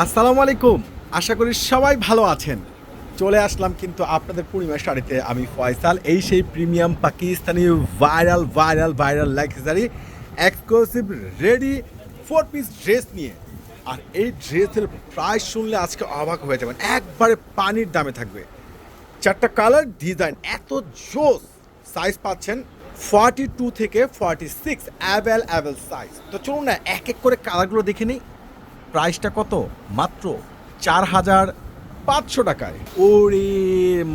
আসসালামু আলাইকুম। আশা করি সবাই ভালো আছেন। চলে আসলাম কিন্তু আপনাদের পূর্ণিমা শাড়িতে। আমি ফয়সাল, এই সেই premium Pakistani viral viral viral luxury exclusive ready four piece dress নিয়ে। আর এই ড্রেসের প্রাইস শুনলে আজকে অবাক হয়ে যাবেন। একবারে পানির দামে থাকবে। চারটা কালার ডিজাইন এত জোস। সাইজ পাচ্ছেন ফর্টি টু থেকে forty six avail avail size তো চলুন না, এক এক করে কালারগুলো দেখে নিই। প্রাইসটা কত? মাত্র চার হাজার পাঁচশো টাকায়। ওরে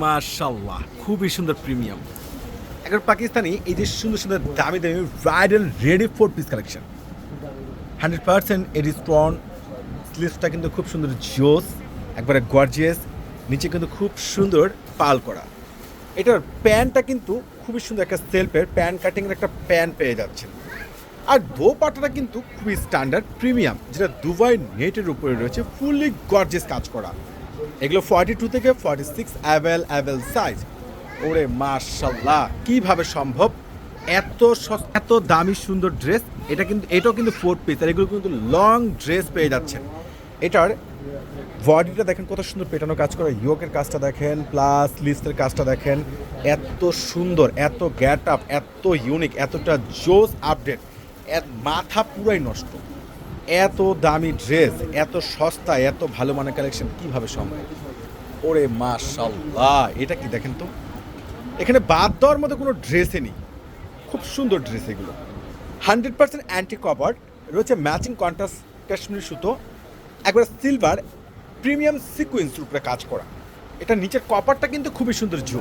মার্শাল্লাহ খুবই সুন্দর প্রিমিয়াম। একবার পাকিস্তানি এই যে সুন্দর সুন্দর দামি দামি bridal ready four piece collection hundred percent এটি স্ট্রং স্লিভসটা কিন্তু খুব সুন্দর জোস একবারে গর্জিয়াস নিচে কিন্তু খুব সুন্দর পাল করা। এটার প্যান্টটা কিন্তু খুবই সুন্দর একটা সেলফের প্যান্ট কাটিংয়ের একটা প্যান্ট পেয়ে যাচ্ছেন। আর দোপাটাটা কিন্তু খুবই স্ট্যান্ডার্ড প্রিমিয়াম যেটা দুবাই নেটের উপরে রয়েছে ফুললি গর্জেস কাজ করা। এগুলো ফর্টি টু থেকে forty six avail avail size ওরে মার্শাল্লাহ কীভাবে সম্ভব? এত এত দামি সুন্দর ড্রেস এটা কিন্তু, এটাও কিন্তু ফোর পিস আর এগুলো কিন্তু লং ড্রেস পেয়ে যাচ্ছেন। এটার বডিটা দেখেন কত সুন্দর পেটানো কাজ করে ইয়োকের কাজটা দেখেন প্লাস লিস্টের কাজটা দেখেন, এত সুন্দর, এত গ্যাট আপ এত ইউনিক এতটা জোস আপডেট মাথা পুরাই নষ্ট। এত দামি ড্রেস এত সস্তা, এত ভালো মানের কালেকশন কীভাবে সম্ভব? ওরে মাশাল্লাহ এটা কি দেখেন তো? এখানে বাদ দেওয়ার মতো কোনো ড্রেসই নেই। খুব সুন্দর ড্রেস এগুলো। হান্ড্রেড পার্সেন্ট অ্যান্টি কভার রয়েছে ম্যাচিং কন্ট্রাস্ট কাশ্মীর সুতো, একবার সিলভার প্রিমিয়াম সিকুয়েন্স উপরে কাজ করা। এটা নিচের কপারটা কিন্তু খুবই সুন্দর জো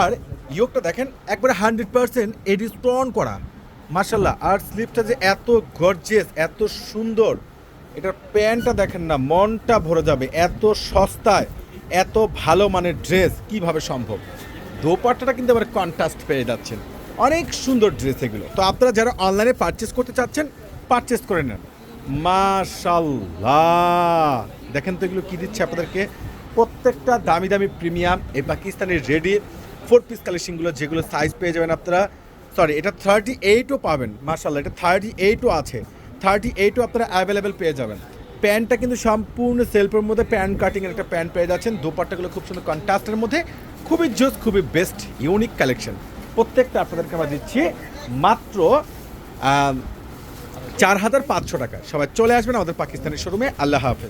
আর ইয়োগটা দেখেন, একবারে হান্ড্রেড পার্সেন্ট এডি স্টোন করা। মার্শাল্লাহ আর স্লিপটা যে এত গর্জেস এত সুন্দর, এটার প্যান্টটা দেখেন না, মনটা ভরে যাবে, এত সস্তায়, এত ভালো মানের ড্রেস কীভাবে সম্ভব? দোপাট্টাটা কিন্তু আবার কন্ট্রাস্ট পেয়ে যাচ্ছেন, অনেক সুন্দর ড্রেস এগুলো। তো আপনারা যারা অনলাইনে পারচেস করতে চাচ্ছেন পারচেস করে নেন। মাশাল্লাহ দেখেন তো এগুলো কী দিচ্ছে আপনাদেরকে? প্রত্যেকটা দামি দামি প্রিমিয়াম এই পাকিস্তানের রেডি ফোর পিস কালেকশনগুলো যেগুলো সাইজ পেয়ে যাবেন আপনারা সরি এটা থার্টি এইটও পাবেন মার্শাল্লাহ এটা থার্টি এইটও আছে। থার্টি এইটও আপনারা অ্যাভেলেবেল পেয়ে যাবেন। প্যান্টটা কিন্তু সম্পূর্ণ সেলফের মধ্যে প্যান্ট কাটিংয়ের একটা প্যান্ট পেয়ে যাচ্ছেন। দোপাট্টাগুলো খুব সুন্দর কন্ট্রাস্টের মধ্যে, খুবই জোস খুবই বেস্ট ইউনিক কালেকশন প্রত্যেকটা আপনাদেরকে আমরা দিচ্ছি মাত্র চার হাজার পাঁচশো টাকা। সবাই চলে আসবেন আমাদের পাকিস্তানের শোরুমে আল্লাহ হাফেজ।